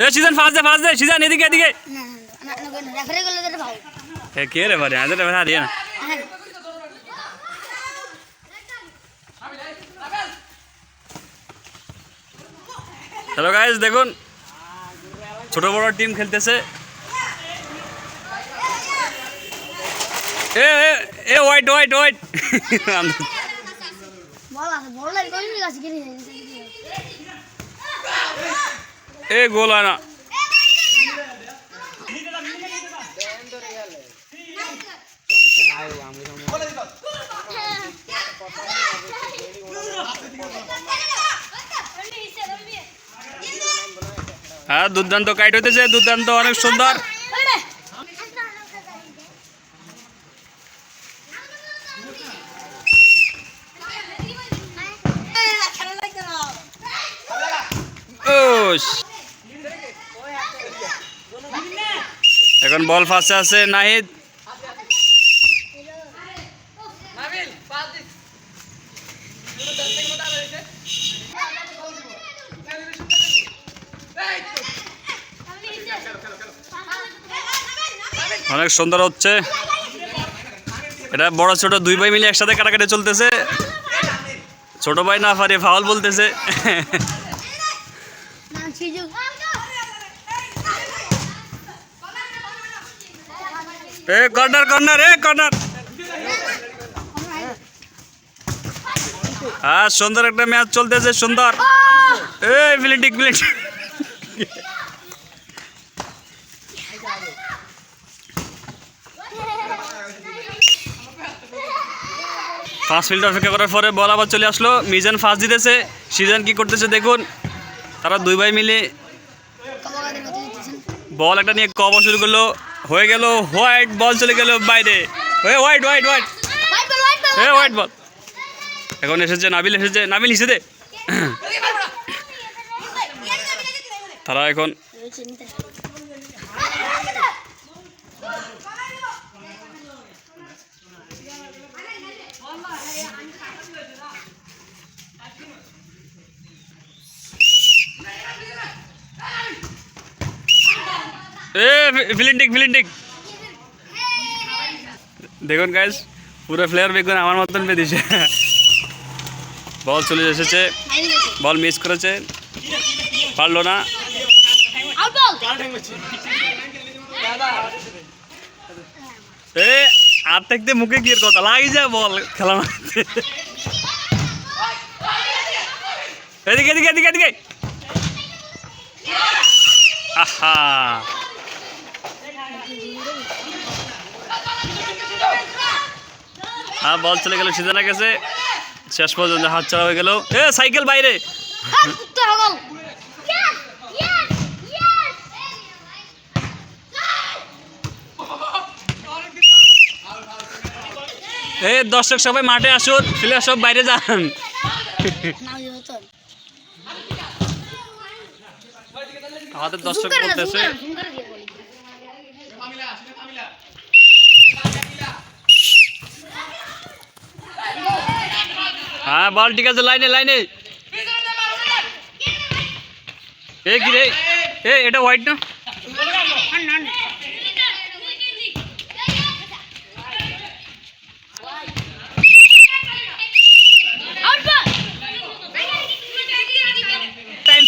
এ season ফাঁস দে ফাঁস দে season এদিকে এদিকে না না না না রেফারি করলে তো ভালো এ কে রে বারে আজ রে হারিয়ে না হ্যাঁ হ্যালো গাইস দেখুন ছোট বড় টিম খেলতেছে এ এ, এ হোয়াইট হোয়াইট হোয়াইট বল আছে বল লাগে কই গেছে কি এ গোল হয় না। হ্যাঁ দুর্দান্ত কাইট হইতেছে দুর্দান্ত অনেক সুন্দর। ওস এখন বল ফাঁসে আছে নাহিদ? অনেক সুন্দর হচ্ছে। এটা বড় ছোট দুই ভাই মিলে একসাথে কাটাকাটি চলতেছে। ছোট ভাই না পারে ফাউল বলতেছে না ছিজু এ কর্নার কর্নার, এ কর্নার। হ্যাঁ সুন্দর একটা ম্যাচ চলতেছে, সুন্দর। এ, ফিলিটিক ফিলিটিক। পাঁচ মিনিট অপেক্ষা করার পরে বল আবার চলে আসলো। মিজান ফার্স্ট দিতেছে সিজন কি করতেছে দেখুন। তারা দুই ভাই মিলে বল একটা নিয়ে কবা শুরু করল। হয়ে গেল হোয়াইট বল চলে গেল বাইরে। হয়ে হোয়াইট হোয়াইট হোয়াইট এ হোয়াইট বল এখন এসেছে নাবিল এসেছে নাবিল হিসেবে তারা এখন এ ফিলিন্টিক ফিলিন্টিক দেখুন গাইজ পুরো প্লেয়ার বেগুন আমার মতন পেয়েছে বল চলে এসেছে। বল মিস করেছে। পারল না। এ আর থাকতে মুখে কি কথা। লাগি যা বল খেলা এদিকে এদিকে এদিকে এদিকে। আহা। হ্যাঁ বল চলে গেল সিজনের কাছে শেষ পর্যন্ত হাত ছাড়া হয়ে গেল। এ, সাইকেল বাইরে। এ, দর্শক সবাই মাঠে আসুন প্লেয়ার সব বাইরে যান। আমাদের দর্শক জুম করে না, জুম বলতেছে করে না, জুম করে দিয়ে বলি। হ্যাঁ বল, ঠিক আছে, লাইনে লাইনে। এ কি রে? এ, এটা হোয়াইট না?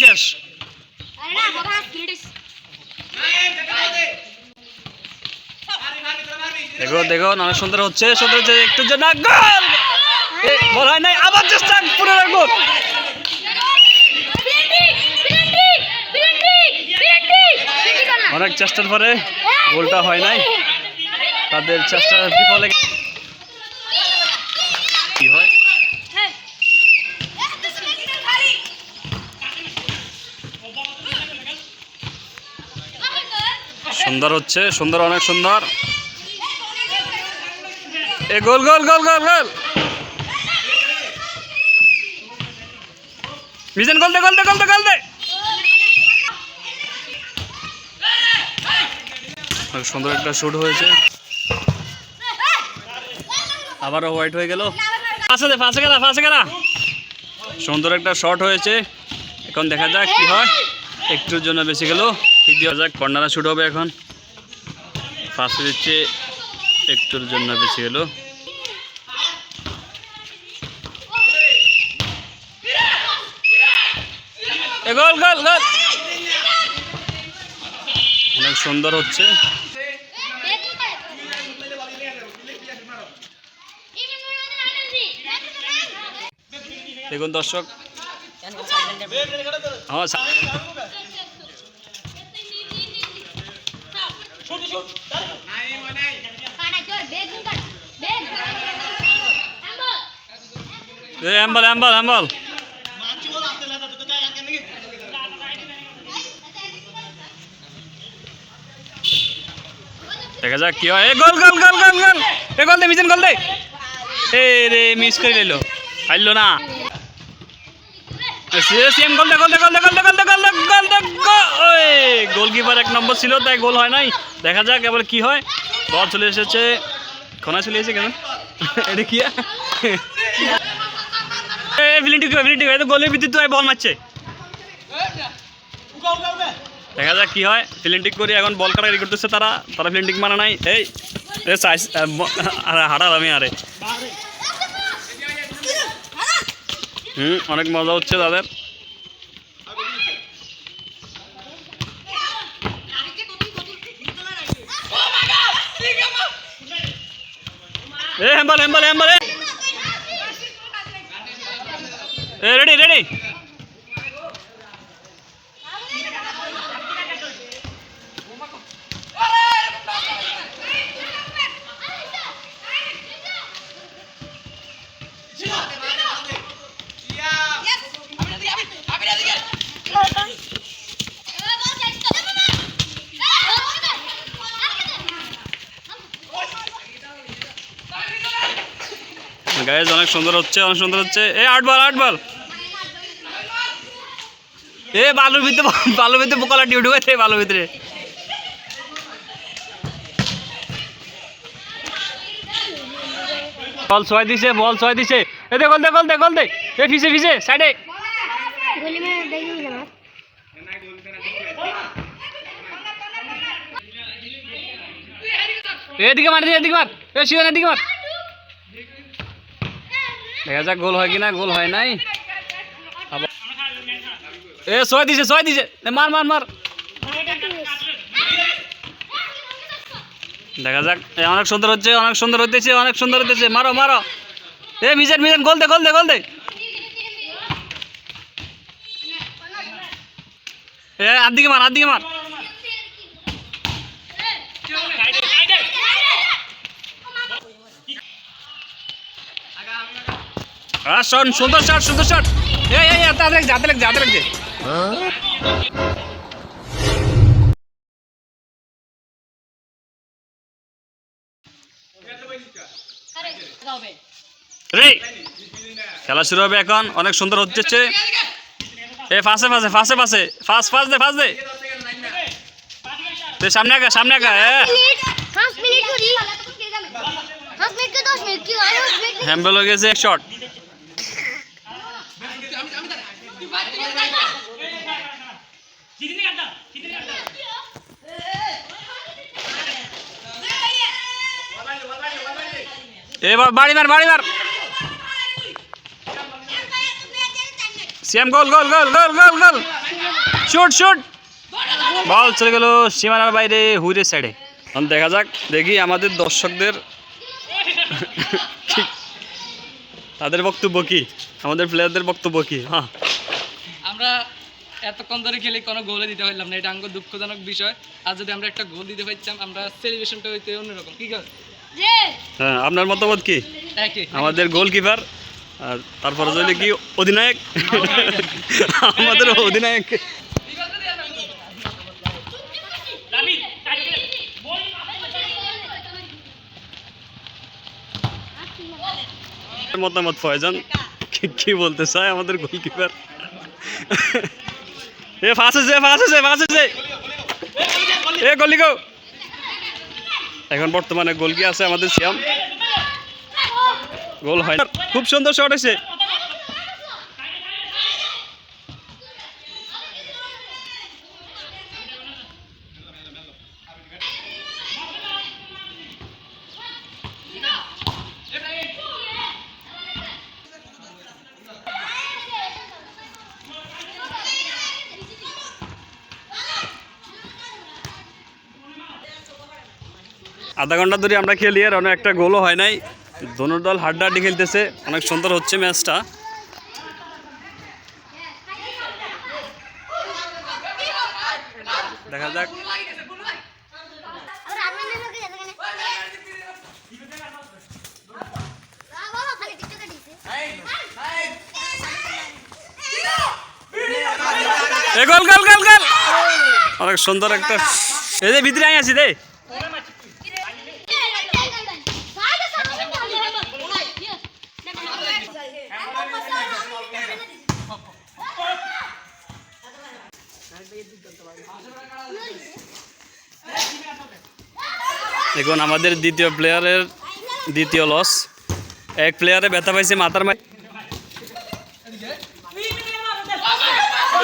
শেষ। দেখো দেখো অনেক সুন্দর হচ্ছে সুন্দর হচ্ছে, একটু জন্য গোল! নাই, আবার চেষ্টা অনেক চেষ্টার পরে গোলটা হয় নাই। তাদের চেষ্টার বিফলে কি হয়? সুন্দর হচ্ছে, সুন্দর, অনেক সুন্দর। এ, গোল গোল গোল গোল গোল। মিজান গোল দে গোল দে গোল দে গোল দে। সুন্দর একটা শুট হয়েছে। আবারও হোয়াইট হয়ে গেল। ফাঁসে দে ফাঁসে গেলা ফাঁসে গেলা। সুন্দর একটা শট হয়েছে। এখন দেখা যাক কি হয়। একটুর জন্য বেশি গেল। তৃতীয় যাক কর্নারা শুট হবে এখন। ফার্স্টে দিচ্ছে একটুর জন্য বেশি গেল এ গোল গোল গোল। অনেক সুন্দর হচ্ছে। দেখুন দর্শক হ্যাঁ অ্যাম্বল অ্যাম্বল অ্যাম্বল দেখা যাক কি হয়। এ, গোল গোল গোল গোল গোল। এ, গোল দে মিশন গোল দে। এ রে মিস করে দিল। পারল না। সেম গোল দে গোল দে গোল দে গোল দে গোল দে গোল দে গোল দে ওই, গোলকিপার এক নম্বর ছিল, তাই গোল হয় নাই। দেখা যাক এবার কি হয়। বল চলে এসেছে। খনা চলে এসেছে কেন? এটা কি এ ফিলিংটি ফিলিংটি তো গোলের ভিতরে তো বল মারছে। দেখা যাক কি হয়। ফিলিংটিক করে, এখন বল কাটাকাটি করতেছে তারা। তারা ফিলিংটিক মারা নাই। এই হারাল আমি আরে। হুম, অনেক মজা হচ্ছে তাদের। এ হেম্বল হেম্বল হেম্বল গায়ে অনেক সুন্দর হচ্ছে, অনেক সুন্দর হচ্ছে। এ, আট বল আট বল। এ, বালুর ভিতরে বালুর ভিতরে পোকালা ডিউ ঢুকেছে বালুর ভিতরে। বল ছয় দিছে, বল ছয় দিছে। এ, দে দে, গোল দে গোল দে। এ, ফিসে ফিসে, সাইডে। এদিকে মার এদিকে মার। এ শিবান এদিকে মার। দেখা যাক গোল হয় কিনা, গোল হয় নাই। এ, ছয় দিছে ছয় দিছে। মার মার মার। দেখা যাক। অনেক সুন্দর হচ্ছে, অনেক সুন্দর হতেছে অনেক সুন্দর হতেছে মারো মারো। এ, মিজান মিজান, গোল দে গোল দে গোল দে। এ আর দিকে মার আর দিকে মার। আর শোন সুন্দর শট সুন্দর শট এই এই তাদের লাগছে হাতে লাগছে হাতে লাগছে। খেলা শুরু হবে এখন অনেক সুন্দর হচ্ছে। এ ফাঁসে ফাঁসে ফাঁসে ফাঁসে ফাঁস ফাঁস দে ফাঁস দে। সামনে আগা সামনে আগা হ্যাঁ? হ্যাম্বেল হয়ে গেছে এক শট এবার বাড়ি মার বাড়ি মার। CM goal goal goal goal goal goal. Shoot shoot. Ball চলে গেল সীমানার বাইরে হুইরের সাইডে এখন দেখা যাক দেখি আমাদের দর্শকদের তাদের বক্তব্য কি? আমাদের প্লেয়ারদের বক্তব্য কি? হ্যাঁ। আমরা এতক্ষণ ধরে খেলে কোনো গোলে দিতে পারলাম না এটা আমাকে দুঃখজনক বিষয়। আর যদি আমরা একটা গোল দিতে পারতাম আমরা সেলিব্রেশনটা হইতে অন্যরকম। কি কর হ্যাঁ আপনার মতামত কি? আমাদের গোলকিপার আর তারপরে যদি কি অধিনায়ক? আমাদের অধিনায়ক। মতামত ফয়জান। কি- বলতে চায় আমাদের গোলকিপার এ, ফাঁস আছে ফাঁস আছে ফাঁস আছে এ গলি গো। এখন বর্তমানে গোল কি আছে আমাদের সিয়াম? গোল হয়। খুব সুন্দর শট হয়েছে। আধা ঘণ্টা ধরে আমরা খেলি আর অনেক একটা গোলও হয় নাই। দোনো দল হাড্ডাহাড্ডি খেলতেছে, অনেক সুন্দর হচ্ছে ম্যাচটা। দেখা যাক। অনেক সুন্দর একটা এই যে ভিতরে আই আছি রে দেখুন আমাদের দ্বিতীয় প্লেয়ারের দ্বিতীয় লস এক প্লেয়ারে ব্যথা পাইছে মাথার মাই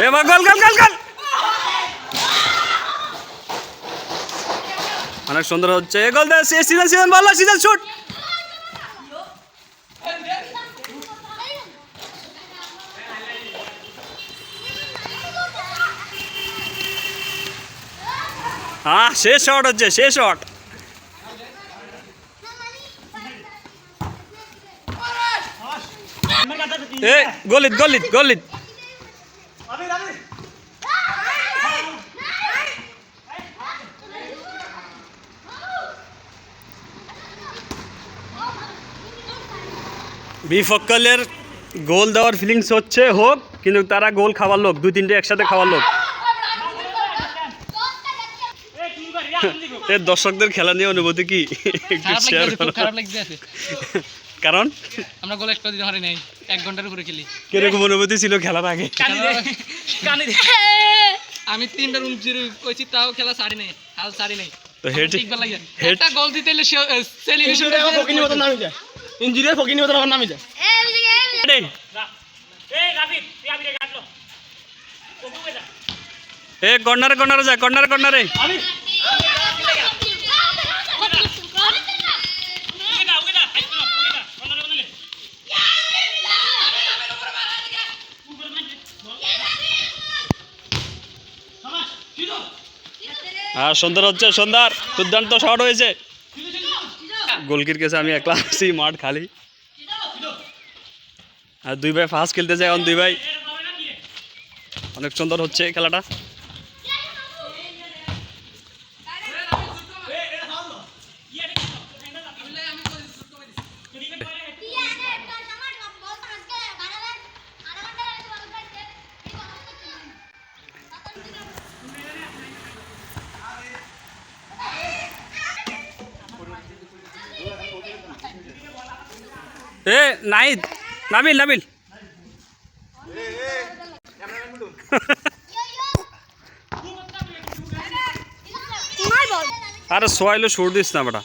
এবার অনেক সুন্দর হচ্ছে। এ goal season season, ball, season shoot হ্যাঁ শেষ শট হচ্ছে, শেষ শট এ গলিত গলিত গলিত। বিফক্কলের গোল দেওয়ার ফিলিংস হচ্ছে হোক কিন্তু তারা গোল খাওয়ার লোক দুই তিনটে একসাথে খাওয়ার লোক। এর দর্শকদের খেলা নিয়ে অনুভূতি কি? একটু শেয়ার করো। কারণ? আমরা গোল একটা দিতে পারি নাই। এক ঘণ্টার উপরে খেলি। কীরকম অনুভূতি ছিল খেলার আগে? আমি তিনটা রুম জিরো কইছি তাও খেলা সারি নাই হাল সারি নাই। তো হেড হেড একটা গোল দিতে হলে সেলিব্রেশন ফকিনি মতো নামি যায় ইঞ্জুরি ফকিনি মতো আমার নামি যায় এ কর্নারে কর্নারে যা কর্নারে কর্নারে। হ্যাঁ সুন্দর হচ্ছে সুন্দর দুর্দান্ত শট হয়েছে। গোলকির কাছে আমি একলা আসি মাঠ খালি। আর দুই ভাই ফার্স্ট খেলতে যায় এখন, দুই ভাই। অনেক সুন্দর হচ্ছে খেলাটা। এ নাইদ নাবিল নাবিল। আরে সোয়াইলো সুর দিস না বেটা।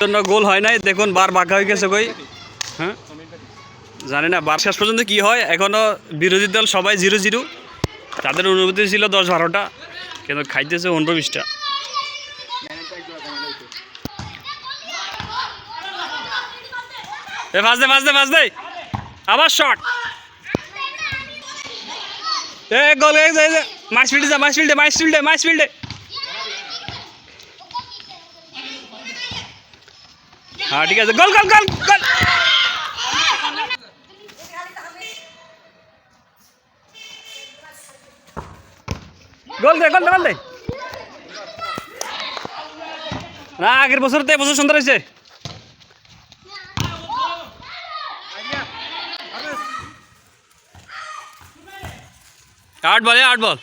জন্য গোল হয় নাই, দেখুন বার বাঁকা হয়ে গেছে কই। হ্যাঁ? জানি না, বার শেষ পর্যন্ত কি হয়, এখনও বিরোধী দল সবাই জিরো জিরো। তাদের অনুভূতি ছিল দশ বারোটা, কিন্তু খাইতেছে পনেরো এ ফাঁস দে ফাঁস দে ফাঁস দে। আবার শট এ গোল এই যে, এই যে মাইস ফিল্ডে যা মাইস ফিল্ডে মাইস ফিল্ডে মাইস ফিল্ডে। হ্যাঁ ঠিক আছে। গোল গোল গোল গোল গোল দে গোল দে গোল দে। না আগের বছর তো বছর সুন্দর হয়েছে। আট বল আট বল।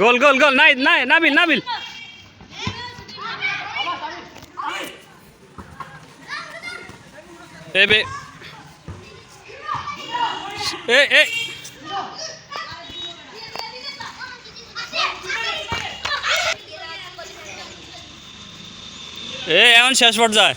গোল গোল গোল, নাই নাই, নাবিল নাবিল। এ এ এ। এ এমন শেষ পর্যায়ে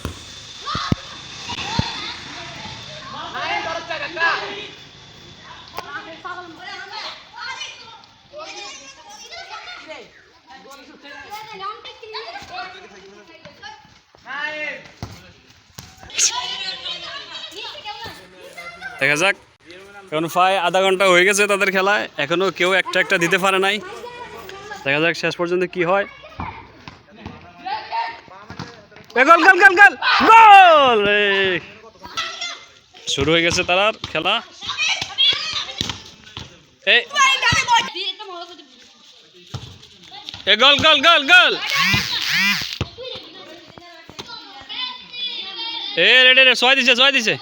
দেখা যাক এখন প্রায় আধা ঘণ্টা হয়ে গেছে তাদের খেলায়। এখনও কেউ একটা একটা দিতে পারে নাই। দেখা যাক শেষ পর্যন্ত কি হয়। গোল গোল গোল গোল! গোল। শুরু হয়ে গেছে তার খেলা। এ গোল গোল গোল গোল! এ, রেডি রে ছয় দিছে ছয় দিছে।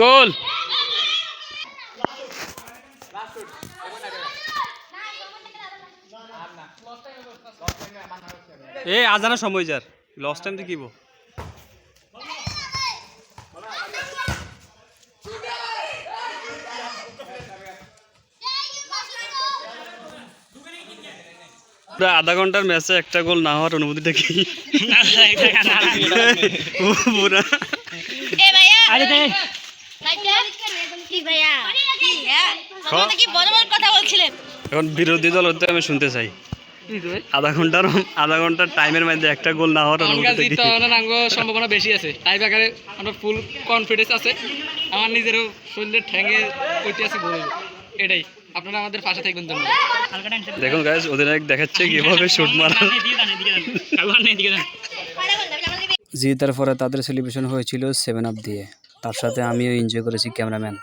গোল। এ আজানা সময় যার। লস টাইম কি বো পুরো আধা ঘণ্টার ম্যাচে একটা গোল না হওয়ার অনুভূতিটা কি পুরা। এখন বিরোধী দল হতে আমি শুনতে চাই। আধা ঘণ্টার আধা ঘণ্টার টাইমের মধ্যে একটা গোল না হওয়ার সম্ভাবনা বেশি আছে। তাই ব্যাপারে আমরা ফুল কনফিডেন্স আছে। আমার নিজেরও শরীরের ঠ্যাঙে এটাই। আপনারা আমাদের পাশে থাকবেন দেখুন গাইজ অধিনায়ক দেখাচ্ছে কীভাবে শুট মারা। জিতার পরে তাদের সেলিব্রেশন হয়েছিল সেভেন আপ দিয়ে। তার সাথে আমিও এনজয় করেছি ক্যামেরাম্যান